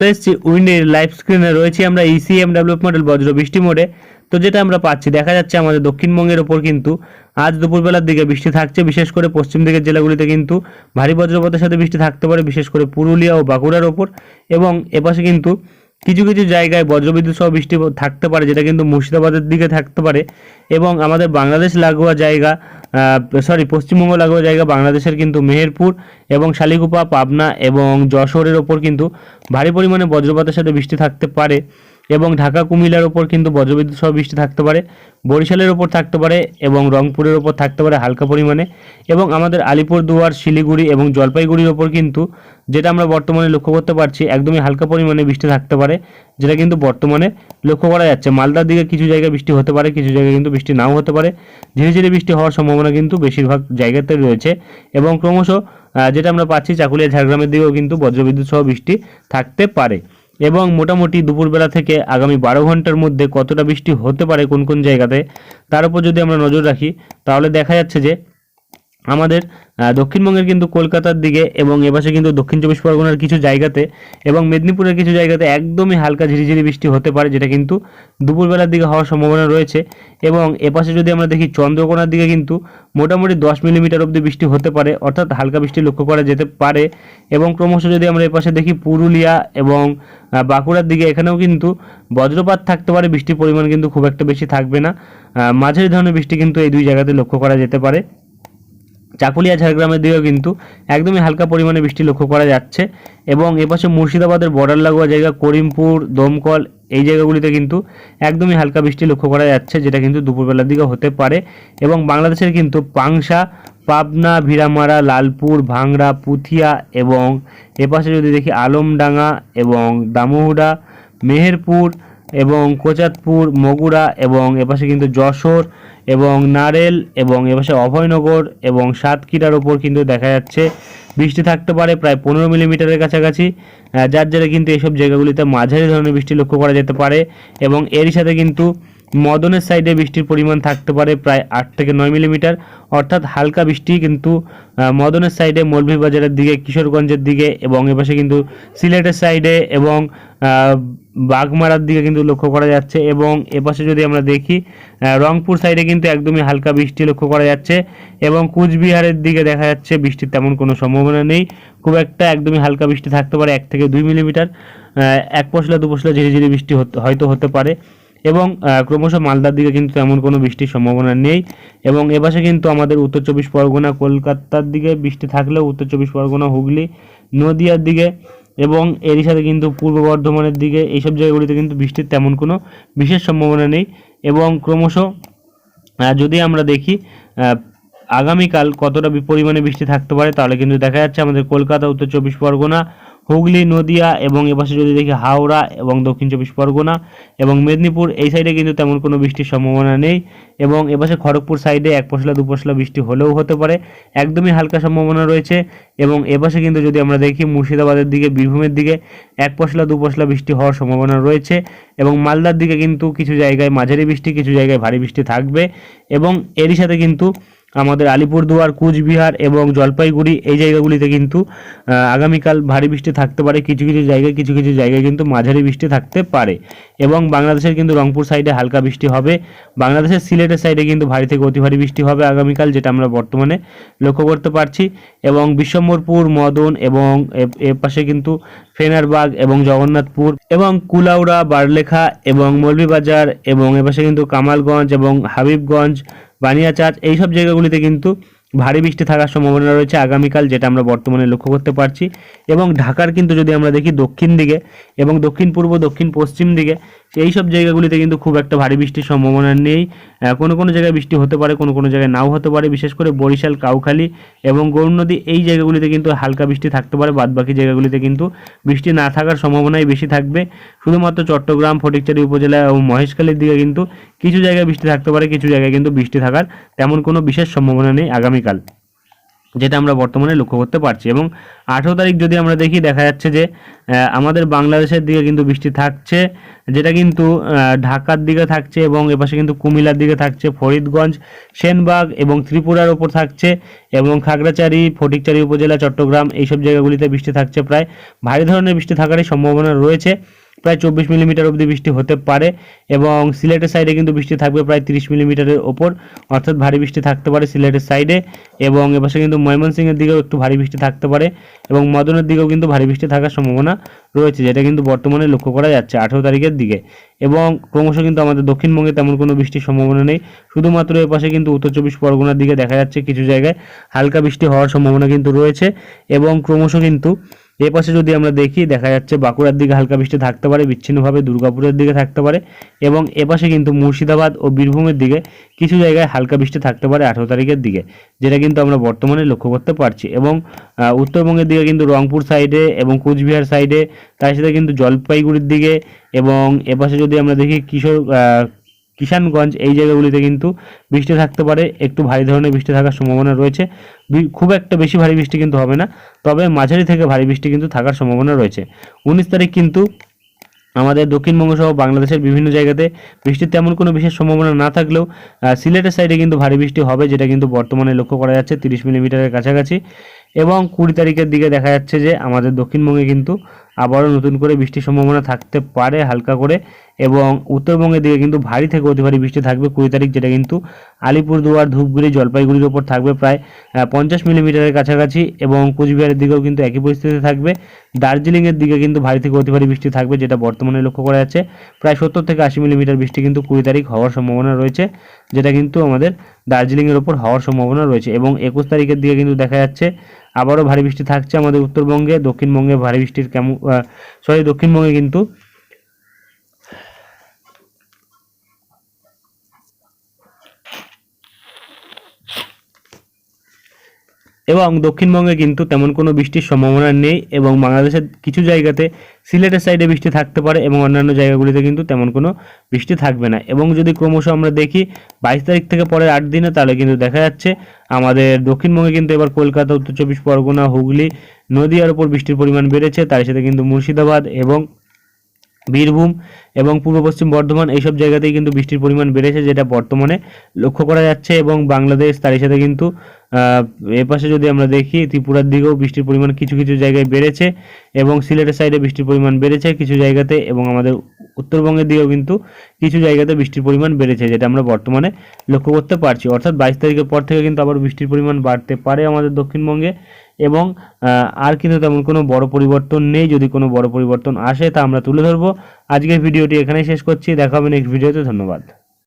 এসেছি উইন্ডের লাইভ স্ক্রিনে রয়েছে আমরা ইসি ইসিএম ডেভেলপ মডেল বজ্র বৃষ্টি মোডে। তো যেটা আমরা পাচ্ছি, দেখা যাচ্ছে আমাদের দক্ষিণবঙ্গের ওপর কিন্তু। আজ দুপুরবেলার দিকে বৃষ্টি থাকছে, বিশেষ করে পশ্চিম দিকের জেলাগুলিতে কিন্তু ভারী বজ্রপাতের সাথে বৃষ্টি থাকতে পারে, বিশেষ করে পুরুলিয়া ও বাঁকুড়ার ওপর। এবং এপাশে কিন্তু কিছু কিছু জায়গায় বজ্রবিদ্যুৎ সহ বৃষ্টি থাকতে পারে, যেটা কিন্তু মুর্শিদাবাদের দিকে থাকতে পারে। এবং আমাদের বাংলাদেশ লাগোয়া জায়গা সরি পশ্চিমবঙ্গ লাগোয়া জায়গা বাংলাদেশের কিন্তু মেহেরপুর এবং শালিকুপা, পাবনা এবং যশোরের ওপর কিন্তু ভারী পরিমাণে বজ্রপাতের সাথে বৃষ্টি থাকতে পারে। এবং ঢাকা, কুমিল্লার ওপর কিন্তু বজ্রবিদ্যুৎ সহ বৃষ্টি থাকতে পারে, বরিশালের ওপর থাকতে পারে এবং রংপুরের ওপর থাকতে পারে হালকা পরিমাণে এবং আমাদের আলিপুরদুয়ার, শিলিগুড়ি এবং জলপাইগুড়ির ওপর কিন্তু যেটা আমরা বর্তমানে লক্ষ্য করতে পারছি একদমই হালকা পরিমাণে বৃষ্টি থাকতে পারে, যেটা কিন্তু বর্তমানে লক্ষ্য করা যাচ্ছে। মালদার দিকে কিছু জায়গায় বৃষ্টি হতে পারে, কিছু জায়গায় কিন্তু বৃষ্টি নাও হতে পারে। ধীরে ধীরে বৃষ্টি হওয়ার সম্ভাবনা কিন্তু বেশিরভাগ জায়গাতে রয়েছে এবং ক্রমশ যেটা আমরা পাচ্ছি চাকুলিয়া, ঝাড়গ্রামের দিকেও কিন্তু বজ্রবিদ্যুৎ সহ বৃষ্টি থাকতে পারে। এবং মোটামুটি দুপুরবেলা থেকে আগামী বারো ঘণ্টার মধ্যে কতটা বৃষ্টি হতে পারে কোন কোন জায়গাতে, তার উপর যদি আমরা নজর রাখি, তাহলে দেখা যাচ্ছে যে আমাদের দক্ষিণবঙ্গের কিন্তু কলকাতার দিকে এবং এপাশে কিন্তু দক্ষিণ চব্বিশ পরগনার কিছু জায়গাতে এবং মেদিনীপুরের কিছু জায়গাতে একদমই হালকা ঝিরিঝিরি বৃষ্টি হতে পারে, যেটা কিন্তু দুপুরবেলার দিকে হওয়ার সম্ভাবনা রয়েছে। এবং এপাশে যদি আমরা দেখি চন্দ্রকোনার দিকে কিন্তু মোটামুটি দশ মিলিমিটার অবধি বৃষ্টি হতে পারে, অর্থাৎ হালকা বৃষ্টি লক্ষ্য করা যেতে পারে। এবং ক্রমশ যদি আমরা এপাশে দেখি পুরুলিয়া এবং বাঁকুড়ার দিকে, এখানেও কিন্তু বজ্রপাত থাকতে পারে, বৃষ্টির পরিমাণ কিন্তু খুব একটা বেশি থাকবে না। মাঝারি ধরনের বৃষ্টি কিন্তু এই দুই জায়গাতে লক্ষ্য করা যেতে পারে। চাকুলিয়া, ঝাড়গ্রামের দিকেও কিন্তু একদমই হালকা পরিমাণে বৃষ্টি লক্ষ্য করা যাচ্ছে এবং এপাশে মুর্শিদাবাদের বর্ডার লাগোয়া জায়গা, করিমপুর, দমকল, এই জায়গাগুলিতে কিন্তু একদমই হালকা বৃষ্টি লক্ষ্য করা যাচ্ছে, যেটা কিন্তু দুপুরবেলার দিকে হতে পারে। এবং বাংলাদেশের কিন্তু পাংশা, পাবনা, ভিড়ামারা, লালপুর, ভাংড়া, পুথিয়া এবং এপাশে যদি দেখি আলমডাঙ্গা এবং দামোহরা, মেহেরপুর এবং কোচাতপুর মগুরা এবং এপাশে কিন্তু যশোর এবং নারেল এবং এপাশে অভয়নগর এবং সাতক্ষীরার ওপর কিন্তু দেখা যাচ্ছে বৃষ্টি থাকতে পারে প্রায় পনেরো মিলিমিটারের কাছাকাছি। যার জেরে কিন্তু এইসব জায়গাগুলিতে মাঝারি ধরনের বৃষ্টি লক্ষ্য করা যেতে পারে এবং এরই সাথে কিন্তু মদনের সাইডে বৃষ্টির পরিমাণ থাকতে পারে প্রায় আট থেকে নয় মিলিমিটার। অর্থাৎ হালকা বৃষ্টি কিন্তু মদনের সাইডে, মৌলভীবাজারের দিকে, কিশোরগঞ্জের দিকে এবং এপাশে কিন্তু সিলেটের সাইডে এবং বাগমারার দিকে কিন্তু লক্ষ্য করা যাচ্ছে এবং এপাশে যদি আমরা দেখি রংপুর সাইডে কিন্তু একদমই হালকা বৃষ্টি লক্ষ্য করা যাচ্ছে এবং কুচবিহারের দিকে দেখা যাচ্ছে বৃষ্টির তেমন কোনো সম্ভাবনা নেই। খুব একটা একদমই হালকা বৃষ্টি থাকতে পারে এক থেকে দুই মিলিমিটার এক পশলা, দু পশলা ঝিরি ঝিরি বৃষ্টি হয়তো হতে পারে এবং ক্রমশ মালদার দিকে কিন্তু তেমন কোনো বৃষ্টির সম্ভাবনা নেই এবং এপাশে কিন্তু আমাদের উত্তর চব্বিশ পরগনা, কলকাতার দিকে বৃষ্টি থাকলেও উত্তর চব্বিশ পরগনা, হুগলি, নদিয়ার দিকে এবং এরই সাথে কিন্তু পূর্ব বর্ধমানের দিকে এইসব জায়গাগুলিতে কিন্তু বৃষ্টির তেমন কোনো বিশেষ সম্ভাবনা নেই এবং ক্রমশ যদি আমরা দেখি আগামীকাল কতটা পরিমাণে বৃষ্টি থাকতে পারে তাহলে কিন্তু দেখা যাচ্ছে আমাদের কলকাতা, উত্তর চব্বিশ পরগনা হুগলি, নদিয়া এবং এপাশে যদি দেখি হাওড়া এবং দক্ষিণ চব্বিশ পরগনা এবং মেদিনীপুর, এই সাইডে কিন্তু তেমন কোনো বৃষ্টির সম্ভাবনা নেই এবং এপাশে খড়গপুর সাইডে এক পশলা, দু পশলা বৃষ্টি হলেও হতে পারে। একদমই হালকা সম্ভাবনা রয়েছে এবং এপাশে কিন্তু যদি আমরা দেখি মুর্শিদাবাদের দিকে, বীরভূমের দিকে, এক পশলা, দু পশলা বৃষ্টি হওয়ার সম্ভাবনা রয়েছে এবং মালদার দিকে কিন্তু কিছু জায়গায় মাঝারি বৃষ্টি, কিছু জায়গায় ভারী বৃষ্টি থাকবে এবং এরই সাথে কিন্তু আমাদের আলিপুরদুয়ার, কুচবিহার এবং জলপাইগুড়ি এই জায়গাগুলিতে কিন্তু আগামীকাল ভারী বৃষ্টি থাকতে পারে। কিছু কিছু জায়গায়, কিছু কিছু জায়গায় কিন্তু মাঝারি বৃষ্টি থাকতে পারে। এবং বাংলাদেশের কিন্তু রংপুর সাইডে হালকা বৃষ্টি হবে। বাংলাদেশের সিলেটের সাইডে কিন্তু ভারী থেকে অতি ভারী বৃষ্টি হবে আগামীকাল, যেটা আমরা বর্তমানে লক্ষ্য করতে পারছি। এবং বিশ্বম্বরপুর, মদন এবং এ- এ পাশে কিন্তু ফেনারবাগ এবং জগন্নাথপুর এবং কুলাউড়া, বারলেখা এবং মৌলভীবাজার এবং এপাশে কিন্তু কামালগঞ্জ এবং হাবিবগঞ্জ বানিয়াচাঁচ এইসব জায়গাগুলিতে কিন্তু ভারী বৃষ্টি থাকার সম্ভাবনা রয়েছে আগামীকাল, যেটা আমরা বর্তমানে লক্ষ্য করতে পারছি। এবং ঢাকার কিন্তু যদি আমরা দেখি দক্ষিণ দিকে এবং দক্ষিণ পূর্ব, দক্ষিণ পশ্চিম দিকে এই সব জায়গাগুলিতে কিন্তু খুব একটা ভারী বৃষ্টির সম্ভাবনা নেই। কোনো কোনো জায়গায় বৃষ্টি হতে পারে, কোনো কোনো জায়গায় নাও হতে পারে, বিশেষ করে বরিশাল, কাউখালী এবং গৌর নদী এই জায়গাগুলিতে কিন্তু হালকা বৃষ্টি থাকতে পারে, বাদবাকি জায়গাগুলিতে কিন্তু বৃষ্টি না থাকার সম্ভাবনাই বেশি থাকবে। শুধুমাত্র চট্টগ্রাম, ফটিকচারি উপজেলা এবং মহেশখালীর দিকে কিন্তু কিছু জায়গায় বৃষ্টি থাকতে পারে, কিছু জায়গায় কিন্তু বৃষ্টি থাকার তেমন কোনো বিশেষ সম্ভাবনা নেই আগামীকাল। যেটা আমরা বর্তমানে লক্ষ্য করতে পারছি। এবং আঠেরো তারিখ যদি আমরা দেখি, দেখা যাচ্ছে যে আমাদের বাংলাদেশের দিকে কিন্তু বৃষ্টি থাকছে, যেটা কিন্তু ঢাকার দিকে থাকছে এবং এপাশে কিন্তু কুমিল্লার দিকে থাকছে, ফরিদগঞ্জ, সেনবাগ এবং ত্রিপুরার ওপর থাকছে এবং খাগড়াছড়ি ফটিকচারি উপজেলা, চট্টগ্রাম, এইসব জায়গাগুলিতে বৃষ্টি থাকছে প্রায়। ভারী ধরনের বৃষ্টি থাকারই সম্ভাবনা রয়েছে। প্রায় চব্বিশ মিলিমিটার অবধি বৃষ্টি হতে পারে এবং সিলেটের সাইডে কিন্তু বৃষ্টি থাকবে প্রায় তিরিশ মিলিমিটারের ওপর, অর্থাৎ ভারী বৃষ্টি থাকতে পারে সিলেটের সাইডে এবং এপাশে কিন্তু ময়মনসিংহের দিকেও একটু ভারী বৃষ্টি থাকতে পারে এবং মদনের দিকেও কিন্তু ভারী বৃষ্টি থাকার সম্ভাবনা রয়েছে, যেটা কিন্তু বর্তমানে লক্ষ্য করা যাচ্ছে আঠেরো তারিখের দিকে এবং ক্রমশ কিন্তু আমাদের দক্ষিণবঙ্গে তেমন কোনো বৃষ্টির সম্ভাবনা নেই। শুধুমাত্র এপাশে কিন্তু উত্তর চব্বিশ পরগনার দিকে দেখা যাচ্ছে কিছু জায়গায় হালকা বৃষ্টি হওয়ার সম্ভাবনা কিন্তু রয়েছে এবং ক্রমশ কিন্তু এ পাশে যদি আমরা দেখি, দেখা যাচ্ছে বাঁকুড়ার দিকে হালকা বৃষ্টি থাকতে পারে, বিচ্ছিন্নভাবে দুর্গাপুরের দিকে থাকতে পারে এবং এপাশে কিন্তু মুর্শিদাবাদ ও বীরভূমের দিকে কিছু জায়গায় হালকা বৃষ্টি থাকতে পারে আঠেরো তারিখের দিকে, যেটা কিন্তু আমরা বর্তমানে লক্ষ্য করতে পারছি এবং উত্তরবঙ্গের দিকে কিন্তু রংপুর সাইডে এবং কোচবিহার সাইডে, তার সাথে কিন্তু জলপাইগুড়ির দিকে এবং এপাশে যদি আমরা দেখি কিশোর কিষানগঞ্জ এই জায়গাগুলিতে কিন্তু বৃষ্টি থাকতে পারে। একটু ভারী ধরনের বৃষ্টি থাকার সম্ভাবনা রয়েছে। খুব একটা বেশি ভারী বৃষ্টি কিন্তু হবে না। তবে মাঝারি থেকে ভারী বৃষ্টি কিন্তু থাকার সম্ভাবনা রয়েছে। উনিশ তারিখ কিন্তু আমাদের দক্ষিণবঙ্গ সহ বাংলাদেশের বিভিন্ন জায়গাতে বৃষ্টির তেমন কোনো বিশেষ সম্ভাবনা না থাকলেও সিলেটের সাইডে কিন্তু ভারী বৃষ্টি হবে, যেটা কিন্তু বর্তমানে লক্ষ্য করা যাচ্ছে তিরিশ মিলিমিটারের কাছাকাছি। এবং কুড়ি তারিখের দিকে দেখা যাচ্ছে যে আমাদের দক্ষিণবঙ্গে কিন্তু আবারও নতুন করে বৃষ্টির সম্ভাবনা থাকতে পারে হালকা করে। এবং উত্তরবঙ্গের দিকে কিন্তু ভারী থেকে অতি ভারী বৃষ্টি থাকবে কুড়ি তারিখ, যেটা কিন্তু আলিপুরদুয়ার, ধূপগুড়ি, জলপাইগুড়ির ওপর থাকবে প্রায় পঞ্চাশ মিলিমিটারের কাছাকাছি এবং কুচবিহারের দিকেও কিন্তু একই পরিস্থিতি থাকবে। দার্জিলিংয়ের দিকে কিন্তু ভারী থেকে অতি ভারী বৃষ্টি থাকবে, যেটা বর্তমানে লক্ষ্য করা যাচ্ছে। প্রায় সত্তর থেকে আশি মিলিমিটার বৃষ্টি কিন্তু কুড়ি তারিখ হওয়ার সম্ভাবনা রয়েছে, যেটা কিন্তু আমাদের দার্জিলিংয়ের ওপর হওয়ার সম্ভাবনা রয়েছে এবং একুশ তারিখের দিকে কিন্তু দেখা যাচ্ছে আবারও ভারী বৃষ্টি থাকছে আমাদের উত্তরবঙ্গে, দক্ষিণবঙ্গে ভারী বৃষ্টির কেমন সরি দক্ষিণবঙ্গে কিন্তু এবং দক্ষিণবঙ্গে কিন্তু তেমন কোনো বৃষ্টির সম্ভাবনা নেই এবং বাংলাদেশের কিছু জায়গাতে সিলেটের সাইডে বৃষ্টি থাকতে পারে এবং অন্যান্য জায়গাগুলিতে কিন্তু তেমন কোনো বৃষ্টি থাকবে না। এবং যদি ক্রমশ আমরা দেখি বাইশ তারিখ থেকে পরের আট দিনে তাহলে কিন্তু দেখা যাচ্ছে আমাদের দক্ষিণবঙ্গে কিন্তু এবার কলকাতা, উত্তর চব্বিশ পরগনা, হুগলি, নদীয়ার উপর বৃষ্টির পরিমাণ বেড়েছে। তার সাথে কিন্তু মুর্শিদাবাদ এবং বীরভূম এবং পূর্ব পশ্চিম বর্ধমান এইসব জায়গাতেই কিন্তু বৃষ্টির পরিমাণ বেড়েছে, যেটা বর্তমানে লক্ষ্য করা যাচ্ছে এবং বাংলাদেশ তার সাথে কিন্তু এপাশে যদি আমরা দেখি, ত্রিপুরার দিকেও বৃষ্টির পরিমাণ কিছু কিছু জায়গায় বেড়েছে এবং সিলেটের সাইডে বৃষ্টির পরিমাণ বেড়েছে কিছু জায়গাতে এবং আমাদের উত্তরবঙ্গের দিকেও কিন্তু কিছু জায়গাতে বৃষ্টির পরিমাণ বেড়েছে, যেটা আমরা বর্তমানে লক্ষ্য করতে পারছি। অর্থাৎ বাইশ তারিখের পর থেকে কিন্তু আবার বৃষ্টির পরিমাণ বাড়তে পারে আমাদের দক্ষিণবঙ্গে। এবং আর কিন্তু তেমন কোনো বড় পরিবর্তন নেই। যদি কোনো বড় পরিবর্তন আসে তা আমরা তুলে ধরবো। আজকের ভিডিওটি এখানেই শেষ করছি। দেখা হবে নেক্সট ভিডিওতে ধন্যবাদ।